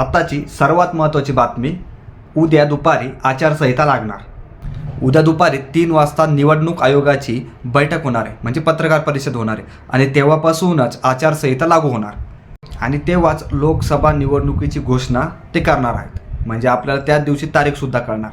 आताची सर्वात महत्त्वाची बातमी उद्या दुपारी आचारसंहिता लागणार. उद्या दुपारी तीन वाजता निवडणूक आयोगाची बैठक होणार आहे. म्हणजे पत्रकार परिषद होणार आहे. आणि तेव्हापासूनच आचारसंहिता लागू होणार. आणि तेव्हाच लोकसभा निवडणुकीची घोषणा ते करणार आहेत. म्हणजे आपल्याला त्या दिवशी तारीखसुद्धा कळणार.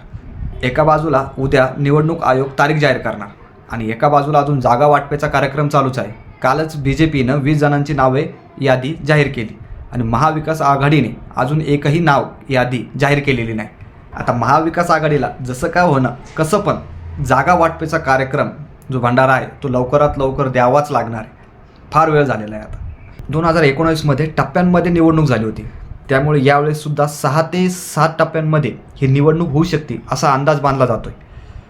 एका बाजूला उद्या निवडणूक आयोग तारीख जाहीर करणार. आणि एका बाजूला अजून जागा वाटपेचा कार्यक्रम चालूच आहे. कालच बी जे पीनं वीस जणांची नावे यादी जाहीर केली. आणि महाविकास आघाडीने अजून एकही नाव यादी जाहीर केलेली नाही. आता महाविकास आघाडीला जसं काय होणं कसं पण जागा वाटपेचा कार्यक्रम जो भंडारा आहे तो लवकरात लवकर द्यावाच लागणार आहे. फार वेळ झालेला आहे आता. दोन हजार एकोणावीसमध्ये टप्प्यांमध्ये निवडणूक झाली होती. त्यामुळे यावेळेससुद्धा सहा ते सात टप्प्यांमध्ये ही निवडणूक होऊ शकते असा अंदाज बांधला जातोय.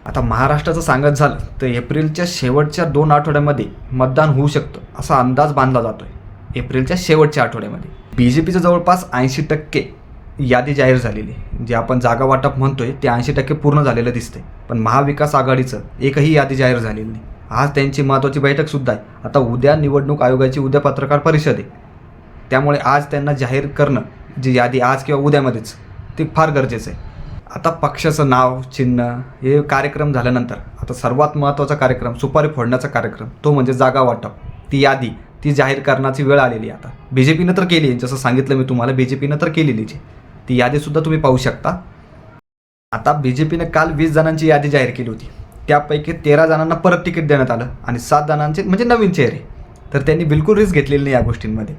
आता महाराष्ट्राचं सांगत झालं तर एप्रिलच्या शेवटच्या दोन आठवड्यामध्ये मतदान होऊ शकतं असा अंदाज बांधला जातोय. एप्रिलच्या शेवटच्या आठवड्यामध्ये. बी जे पीचं जवळपास ऐंशी टक्के यादी जाहीर झालेली आहे. जे आपण जागा वाटप आहे ते ऐंशी टक्के पूर्ण झालेलं दिसते पण महाविकास आघाडीचं एकही यादी जाहीर झालेली नाही. आज त्यांची महत्त्वाची बैठकसुद्धा आहे. आता उद्या निवडणूक आयोगाची उद्या पत्रकार परिषद आहे. त्यामुळे आज त्यांना जाहीर करणं जी यादी आज किंवा उद्यामध्येच ते फार गरजेचं आहे. आता पक्षाचं नाव चिन्ह हे कार्यक्रम झाल्यानंतर आता सर्वात महत्त्वाचा कार्यक्रम सुपारी फोडण्याचा कार्यक्रम तो म्हणजे जागा वाटप. ती यादी ती जाहीर करण्याची वेळ आलेली आता. बी जे पीनं तर केली जसं सांगितलं मी तुम्हाला बी जे पीनं तर केलेलीच ती यादीसुद्धा तुम्ही पाहू शकता. आता बी जे पीनं काल वीस जणांची यादी जाहीर केली होती. त्यापैकी तेरा जणांना परत तिकीट देण्यात आलं आणि सात जणांचे म्हणजे नवीन चेहरे. तर त्यांनी बिलकुल रिस्क घेतलेली नाही या गोष्टींमध्ये.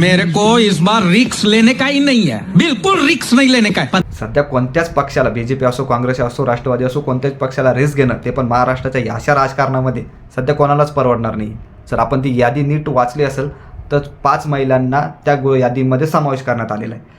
मेरे को इस बार रिक्स लेने का ही नहीं है। बिल्कुल रिक्स नहीं लेने का सध्या कोणत्याच पक्षाला बीजेपी असो काँग्रेस असो राष्ट्रवादी असो कोणत्याच पक्षाला रिस्क घेणं ते पण महाराष्ट्राच्या अशा राजकारणामध्ये सध्या कोणालाच परवडणार नाही. जर आपण ती यादी नीट वाचली असेल तर पाच महिलांना त्या गो यादीमध्ये समावेश करण्यात आलेला आहे.